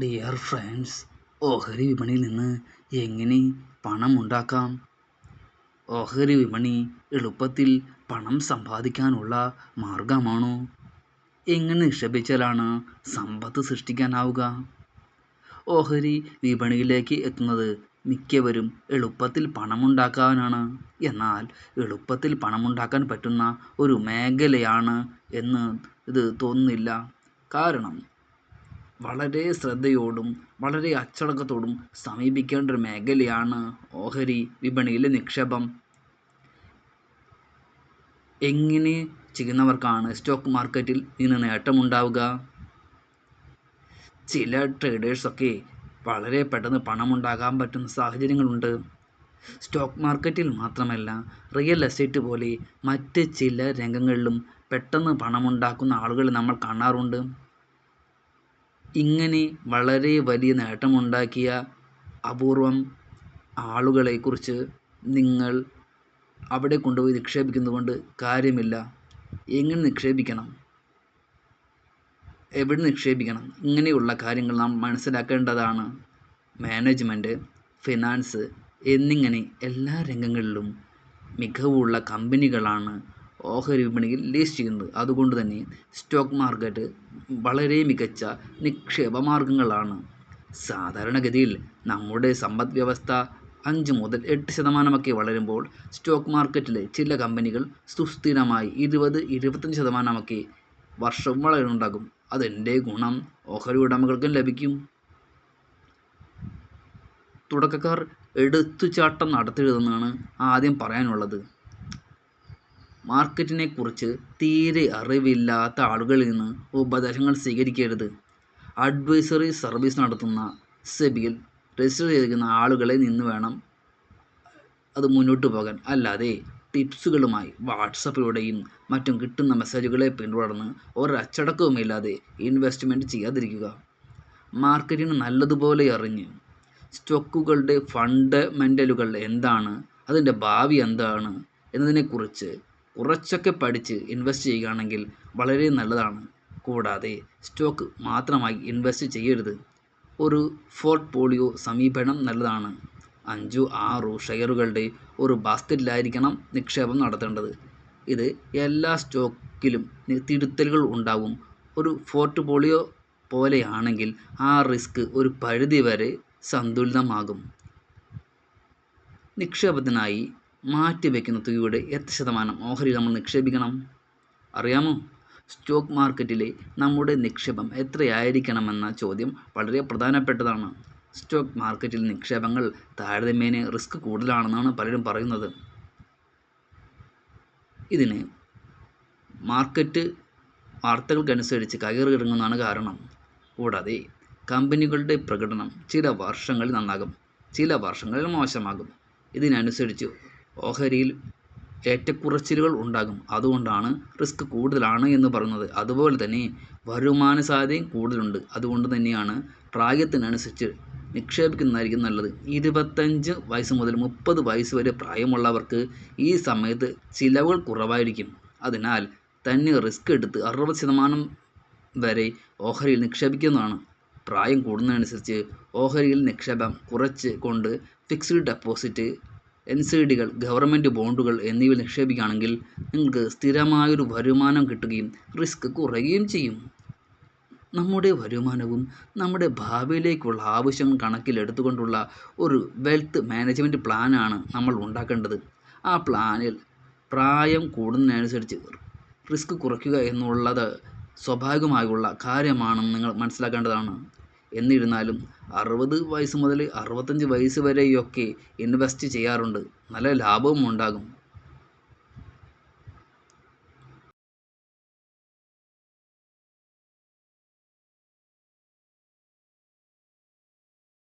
Dear friends ഓഹരി വിപണിയിൽ നിന്ന് എങ്ങനെ പണം ഉണ്ടാക്കാം? ഓഹരി വിപണി എളുപ്പത്തിൽ പണം സമ്പാദിക്കാനുള്ള മാർഗമാണോ? എങ്ങനെ നിക്ഷേപിച്ചാലാണ് സമ്പത്ത് സൃഷ്ടിക്കാനാവുക? ഓഹരി വിപണിയിലേക്ക് എത്തുന്നത് മിക്കവരും എളുപ്പത്തിൽ പണമുണ്ടാക്കാനാണ്. എന്നാൽ എളുപ്പത്തിൽ പണമുണ്ടാക്കാൻ പറ്റുന്ന ഒരു മേഖലയാണ് എന്ന് ഇത് തോന്നുന്നില്ല. കാരണം വളരെ ശ്രദ്ധയോടും വളരെ അച്ചടക്കത്തോടും സമീപിക്കേണ്ട ഒരു മേഖലയാണ് ഓഹരി വിപണിയിലെ നിക്ഷേപം. എങ്ങനെ ചെയ്യുന്നവർക്കാണ് സ്റ്റോക്ക് മാർക്കറ്റിൽ നിന്ന് നേട്ടമുണ്ടാവുക? ചില ട്രേഡേഴ്സൊക്കെ വളരെ പെട്ടെന്ന് പണമുണ്ടാകാൻ പറ്റുന്ന സാഹചര്യങ്ങളുണ്ട്. സ്റ്റോക്ക് മാർക്കറ്റിൽ മാത്രമല്ല റിയൽ എസ്റ്റേറ്റ് പോലെ മറ്റ് ചില രംഗങ്ങളിലും പെട്ടെന്ന് പണമുണ്ടാക്കുന്ന ആളുകളെ നമ്മൾ കാണാറുണ്ട്. ഇങ്ങനെ വളരെ വലിയ നേട്ടമുണ്ടാക്കിയ അപൂർവം ആളുകളെക്കുറിച്ച് നിങ്ങൾ അവിടെ കൊണ്ടുപോയി നിക്ഷേപിക്കുന്നതുകൊണ്ട് കാര്യമില്ല. എങ്ങനെ നിക്ഷേപിക്കണം? എവിടെ നിക്ഷേപിക്കണം? ഇങ്ങനെയുള്ള കാര്യങ്ങൾ നാം മനസ്സിലാക്കേണ്ടതാണ്. മാനേജ്മെന്റ് ഫിനാൻസ് എന്നിങ്ങനെ എല്ലാ രംഗങ്ങളിലും മികവുള്ള കമ്പനികളാണ് ഓഹരി വിപണിയിൽ ലിസ്റ്റ് ചെയ്യുന്നത് അതുകൊണ്ട് തന്നെ സ്റ്റോക്ക് മാർക്കറ്റ് വളരെ മികച്ച നിക്ഷേപ മാർഗങ്ങളാണ്. സാധാരണഗതിയിൽ നമ്മുടെ സമ്പദ് വ്യവസ്ഥ അഞ്ച് മുതൽ എട്ട് ശതമാനമൊക്കെ വളരുമ്പോൾ സ്റ്റോക്ക് മാർക്കറ്റിലെ ചില കമ്പനികൾ സുസ്ഥിരമായി ഇരുപത് ഇരുപത്തഞ്ച് ശതമാനമൊക്കെ വർഷം വളരുന്നുണ്ടാകും. അതിന്റെ ഗുണം. ഓഹരി ഉടമകൾക്കും ലഭിക്കും. തുടക്കക്കാർ എടുത്തുചാട്ടം നടത്തരുതെന്നാണ് ആദ്യം പറയാനുള്ളത്. മാർക്കറ്റിനെക്കുറിച്ച് തീരെ അറിവില്ലാത്ത ആളുകളിൽ നിന്ന് ഉപദേശങ്ങൾ സ്വീകരിക്കരുത്. അഡ്വൈസറി സർവീസ് നടത്തുന്ന സെബിയിൽ രജിസ്റ്റർ ചെയ്തിരിക്കുന്ന ആളുകളെ നിന്ന് വേണം അത് മുന്നോട്ട് പോകാൻ. അല്ലാതെ ടിപ്സുകളുമായി വാട്സപ്പിലൂടെയും മറ്റും കിട്ടുന്ന മെസ്സേജുകളെ പിന്തുടർന്ന് ഒരച്ചടക്കവുമില്ലാതെ ഇൻവെസ്റ്റ്മെന്റ് ചെയ്യാതിരിക്കുക. മാർക്കറ്റിന് നല്ലതുപോലെ അറിഞ്ഞ് സ്റ്റോക്കുകളുടെ ഫണ്ടമെന്റലുകൾ എന്താണ് അതിന്റെ ഭാവി എന്താണ് എന്നതിനെക്കുറിച്ച് കുറച്ചൊക്കെ പഠിച്ച് ഇൻവെസ്റ്റ് ചെയ്യുകയാണെങ്കിൽ വളരെ നല്ലതാണ്. കൂടാതെ സ്റ്റോക്ക് മാത്രമായി ഇൻവെസ്റ്റ് ചെയ്യരുത്. ഒരു പോർട്ട്ഫോളിയോ സമീപനം നല്ലതാണ്. അഞ്ചു ആറോ ഷെയറുകളുടെ ഒരു ബാസ്ക്കറ്റിലായിരിക്കണം നിക്ഷേപം നടത്തേണ്ടത്. ഇത് എല്ലാ സ്റ്റോക്കിലും തിരുത്തലുകൾ ഉണ്ടാവും. ഒരു പോർട്ട്ഫോളിയോ പോലെയാണെങ്കിൽ ആ റിസ്ക് ഒരു പരിധി വരെ സന്തുലിതമാകും. നിക്ഷേപത്തിനായി മാറ്റിവെക്കുന്ന തുകയുടെ എത്ര ശതമാനം ഓഹരിയിൽ നമ്മൾ നിക്ഷേപിക്കണം. അറിയാമോ? സ്റ്റോക്ക് മാർക്കറ്റിലെ നമ്മുടെ നിക്ഷേപം എത്രയായിരിക്കണമെന്ന ചോദ്യം വളരെ പ്രധാനപ്പെട്ടതാണ്. സ്റ്റോക്ക് മാർക്കറ്റിൽ നിക്ഷേപങ്ങൾ താരതമ്യേന റിസ്ക് കൂടുതലാണെന്നാണ് പലരും പറയുന്നത്. ഇതിന് മാർക്കറ്റ് വാർത്തകൾക്കനുസരിച്ച് കയറിയിറങ്ങുന്നതാണ് കാരണം. കൂടാതെ കമ്പനികളുടെ പ്രകടനം ചില വർഷങ്ങളിൽ നന്നാകും ചില വർഷങ്ങളിൽ മോശമാകും. ഇതിനനുസരിച്ച് ഓഹരിയിൽ ഏറ്റക്കുറച്ചിലുകൾ ഉണ്ടാകും. അതുകൊണ്ടാണ് റിസ്ക് കൂടുതലാണ് എന്ന് പറയുന്നത്. അതുപോലെ തന്നെ വരുമാന സാധ്യതയും കൂടുതലുണ്ട്. അതുകൊണ്ട് തന്നെയാണ് പ്രായത്തിനനുസരിച്ച് നിക്ഷേപിക്കുന്നതായിരിക്കും നല്ലത്. ഇരുപത്തഞ്ച് വയസ്സ് മുതൽ മുപ്പത് വയസ്സ് വരെ പ്രായമുള്ളവർക്ക് ഈ സമയത്ത് ചിലവുകൾ കുറവായിരിക്കും. അതിനാൽ തന്നെ റിസ്ക് എടുത്ത് അറുപത് ശതമാനം വരെ ഓഹരിയിൽ നിക്ഷേപിക്കുന്നതാണ്. പ്രായം കൂടുന്നതനുസരിച്ച് ഓഹരിയിൽ നിക്ഷേപം കുറച്ച് കൊണ്ട് ഫിക്സ്ഡ് ഡെപ്പോസിറ്റ് എൻ സി ഡികൾ ഗവൺമെന്റ് ബോണ്ടുകൾ എന്നിവയിൽ നിക്ഷേപിക്കുകയാണെങ്കിൽ നിങ്ങൾക്ക് സ്ഥിരമായൊരു വരുമാനം കിട്ടുകയും റിസ്ക് കുറയുകയും ചെയ്യും. നമ്മുടെ വരുമാനവും നമ്മുടെ ഭാവിയിലേക്കുള്ള ആവശ്യം കണക്കിലെടുത്തുകൊണ്ടുള്ള ഒരു വെൽത്ത് മാനേജ്മെന്റ് പ്ലാനാണ് നമ്മൾ ഉണ്ടാക്കേണ്ടത്. ആ പ്ലാനിൽ പ്രായം കൂടുന്നതിനനുസരിച്ച് റിസ്ക് കുറയ്ക്കുക എന്നുള്ളത് സ്വാഭാവികമായുള്ള കാര്യമാണെന്ന് നിങ്ങൾ മനസ്സിലാക്കേണ്ടതാണ്. എന്നിരുന്നാലും അറുപത് വയസ്സ് മുതൽ അറുപത്തഞ്ച് വയസ്സ് വരെയൊക്കെ ഇൻവെസ്റ്റ് ചെയ്യാറുണ്ട്. നല്ല ലാഭവും ഉണ്ടാകും